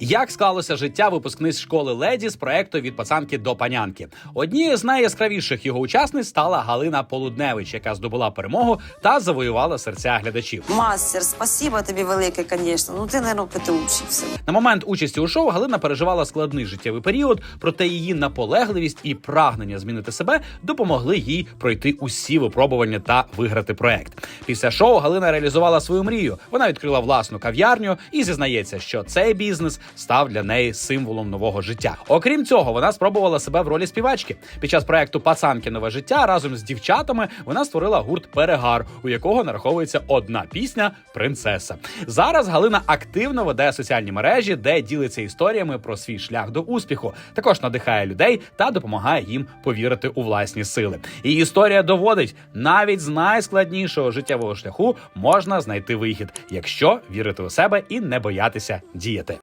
Як склалося життя випускниць школи леді з проекту від пацанки до панянки? Однією з найяскравіших його учасниць стала Галина Полудневич, яка здобула перемогу та завоювала серця глядачів. Мастер, спасибо тобі велике, звісно. Ну ти, мабуть, ПТУшився. На момент участі у шоу Галина переживала складний життєвий період, проте її наполегливість і прагнення змінити себе допомогли їй пройти усі випробування та виграти проект. Після шоу Галина реалізувала свою мрію. Вона відкрила власну кав'ярню і зізнається, що цей бізнес став для неї символом нового життя. Окрім цього, вона спробувала себе в ролі співачки. Під час проекту Пацанки нове життя разом з дівчатами вона створила гурт Перегар, у якого нараховується одна пісня Принцеса. Зараз Галина активно веде соціальні мережі, де ділиться історіями про свій шлях до успіху. Також надихає людей та допомагає їм повірити у власні сили. І історія доводить, навіть з найскладнішого життєвого шляху можна знайти вихід, якщо вірити у себе і не боятися діяти.